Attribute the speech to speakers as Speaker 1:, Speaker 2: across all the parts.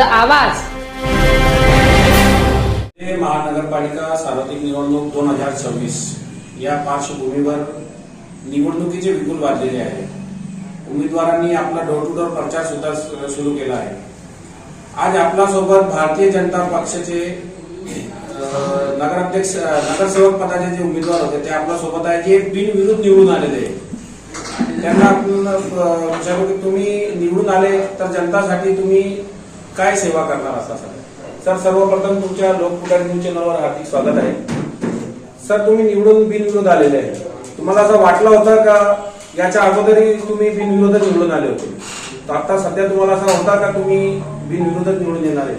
Speaker 1: आवाज.
Speaker 2: महानगरपालिका सार्वत्रिक निवडणूक दोन हजार सव्वीस या पार्श्वभूमीवर निवडणुकीचे विपुल वाढलेले आहे उमेदवारांनी आपला डोर टू डोर प्रचार सुद्धा सुरू केला आहे. आज आपल्यासोबत भारतीय जनता पक्षाचे नगराध्यक्ष नगरसेवक पदाचे जे उमेदवार होते ते आपल्यासोबत आहे जे बिनविरोध निवडून आलेले त्यांना आपण विचारू की तुम्ही निवडून आले तर जनतासाठी तुम्ही काय सेवा करणार असा सर? सर सर्वप्रथम तुमच्या लोकपुढारी न्यूज चॅनलवर हार्दिक स्वागत आहे. सर तुम्ही निवडून बिनविरोध आलेले आहे. तुम्हाला असं वाटलं होतं का? याच्या अगोदरही तुम्ही बिनविरोध निवडून आले होते. तर आता सध्या तुम्हाला असा होता का तुम्ही बिनविरोध निवडून येणार आहे?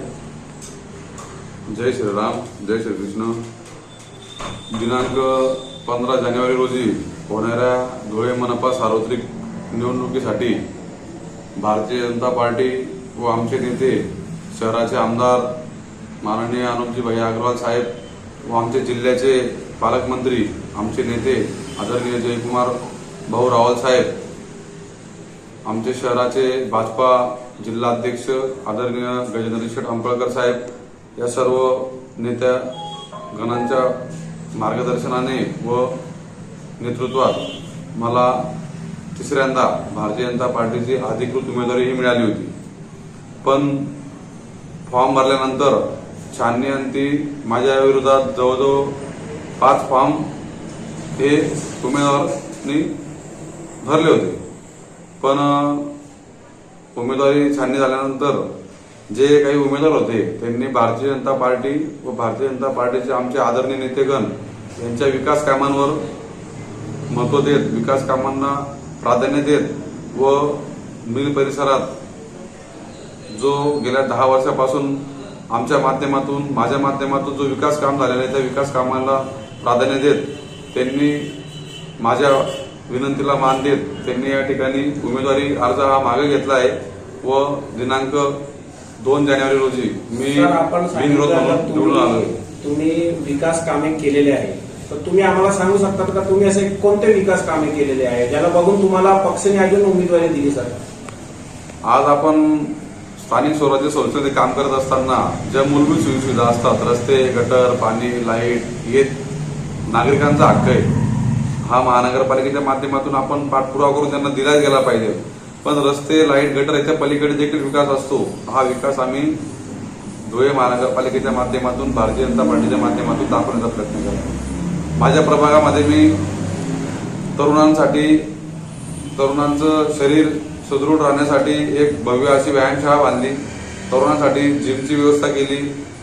Speaker 3: जय श्रीराम जय श्रीकृष्ण दिनांक पंधरा जानेवारी रोजी होणाऱ्या धुळे मनपा सार्वत्रिक निवडणुकीसाठी भारतीय जनता पार्टी व आमचे नेते शहराचे आमदार माननीय अनुपजी भाई अग्रवाल साहेब व आमचे जिल्ह्याचे पालकमंत्री आमचे नेते आदरणीय जयकुमार भाऊ रावल साहेब आमचे शहराचे भाजपा जिल्हाध्यक्ष आदरणीय गजेंद्र शेठ अंबळकर साहेब या सर्व नेत्या गणांच्या मार्गदर्शनाने व नेतृत्वात मला तिसऱ्यांदा भारतीय जनता पार्टीची अधिकृत उमेदवारी ही मिळाली होती. पण फॉर्म भरल्यानंतर छाननी अंती माझ्या विरोधात जवळजवळ पाच फॉर्म हे उमेदवारांनी भरले होते. पण उमेदवारी छाननी झाल्यानंतर जे काही उमेदवार होते त्यांनी भारतीय जनता पार्टी व भारतीय जनता पार्टीचे आमचे आदरणीय नेतेगण यांच्या विकास कामांवर महत्त्व देत विकास कामांना प्राधान्य देत व मिल परिसरात जो गेल्या दहा वर्षापासून आमच्या माध्यमातून माझ्या माध्यमातून जो विकास काम झालेला आहे त्या विकास कामाला प्राधान्य देत त्यांनी माझ्या विनंतीला मान देत त्यांनी या ठिकाणी उमेदवारी अर्ज हा मागे घेतला आहे व दिनांक दोन जानेवारी रोजी मी बिनविरोध म्हणून निवडून आलोय
Speaker 2: तुम्ही तुम्ही विकास कामे केलेले आहे. तर तुम्ही आम्हाला सांगू शकतात का तुम्ही असे कोणते विकास कामे केलेले आहे? ज्याला बघून तुम्हाला पक्षाने अजून उमेदवारी दिली सर?
Speaker 3: आज आपण स्थानिक स्वराज्य संस्थेमध्ये काम करत असताना ज्या मूलभूत सुविधा असतात रस्ते गटर पाणी लाइट हे नागरिकांचा हक्क आहे. हा महानगरपालिकेच्या माध्यमातून आपण पाठपुरावा करून त्यांना दिला गेला पाहिजे. पण रस्ते लाइट गटर याच्या पलीकडे देखील विकास असतो हा विकास आम्ही धुळे महानगरपालिकेच्या माध्यमातून भारतीय जनता पार्टीच्या माध्यमातून दाखवण्याचा प्रयत्न केला माझ्या प्रभागामध्ये मी तरुणांसाठी तरुणांचं शरीर सुदृढ राहण्यासाठी एक भव्य अशी व्यायामशाळा बांधली. तरुणांसाठी जिमची व्यवस्था केली.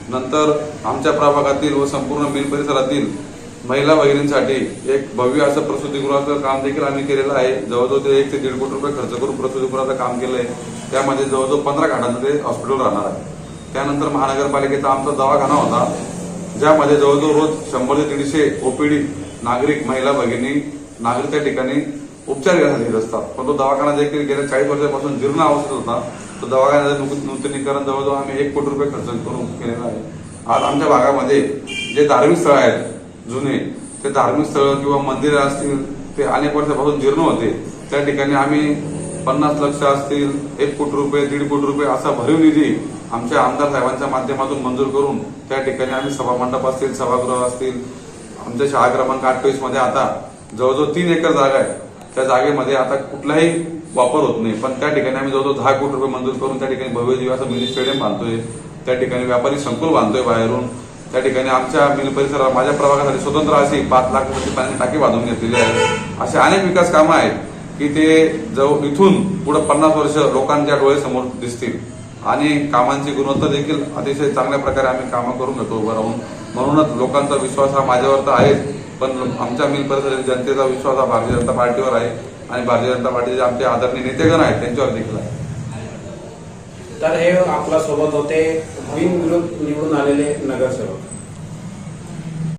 Speaker 3: नंतर आमच्या प्रभागातील व संपूर्ण मिल परिसरातील महिला भगिनींसाठी एक भव्य असं प्रसूतीगृहाचं काम देखील आम्ही केलेलं आहे. जवळजवळ ते एक ते दीड कोटी रुपये खर्च करून प्रसूतीगृहाचं काम केलं आहे त्यामध्ये जवळजवळ पंधरा घाटांचं ते हॉस्पिटल राहणार आहे. त्यानंतर महानगरपालिकेचा आमचा दवाखाना होता ज्यामध्ये जवळजवळ रोज शंभर ते दीडशे ओपीडी नागरिक महिला भगिनी नागरिक त्या ठिकाणी उपचार घेण्यासाठी येत असतात. पण तो दवाखाना देखील गेल्या चाळीस वर्षापासून जीर्ण अवस्थेत होता तो दवाखान्याचं नूतनीकरण जवळजवळ आम्ही एक कोटी रुपये खर्च करून केलेला आहे. आज आमच्या भागामध्ये जे धार्मिक स्थळ आहेत जुने ते धार्मिक स्थळ किंवा मंदिरं असतील ते अनेक वर्षापासून जीर्ण होते. त्या ठिकाणी आम्ही पन्नास लक्ष असतील एक कोटी रुपये दीड कोटी रुपये असा भरीव निधी आमच्या आमदार साहेबांच्या माध्यमातून मंजूर करून त्या ठिकाणी आम्ही सभामंडप असतील सभागृह असतील आमच्या शाळा क्रमांक अठ्ठावीसमध्ये आता जवळजवळ तीन एकर जागा आहे. त्या जागेमध्ये आता कुठलाही वापर होत नाही. पण त्या ठिकाणी आम्ही जवळजवळ दहा कोटी रुपये मंजूर करून त्या ठिकाणी भव्य दिवस मिनी स्टेडियम बांधतोय. त्या ठिकाणी व्यापारी संकुल बांधतोय बाहेरून. त्या ठिकाणी आमच्या मिल परिसरात माझ्या प्रभागासाठी स्वतंत्र अशी पाच लाख रुपयाची पाण्याची टाकी बांधून घेतलेली आहे. असे अनेक विकास कामं आहेत की ते जवळ इथून पुढे पन्नास वर्ष लोकांच्या डोळ्यासमोर दिसतील. आणि कामांची गुणवत्ता देखील अतिशय चांगल्या प्रकारे आम्ही कामं करून घेतो उभं राहून. म्हणूनच लोकांचा विश्वास हा माझ्यावर तर आहेच पण आमच्या मिल परिसरातील जनतेचा विश्वास हा भारतीय जनता पार्टीवर आहे आणि भारतीय जनता पार्टीचे आमचे आदरणीय नेतेगण आहेत त्यांच्यावर देखील आहे.
Speaker 2: तर हे आपल्यासोबत होते बिनविरोध निवडून आलेले नगरसेवक.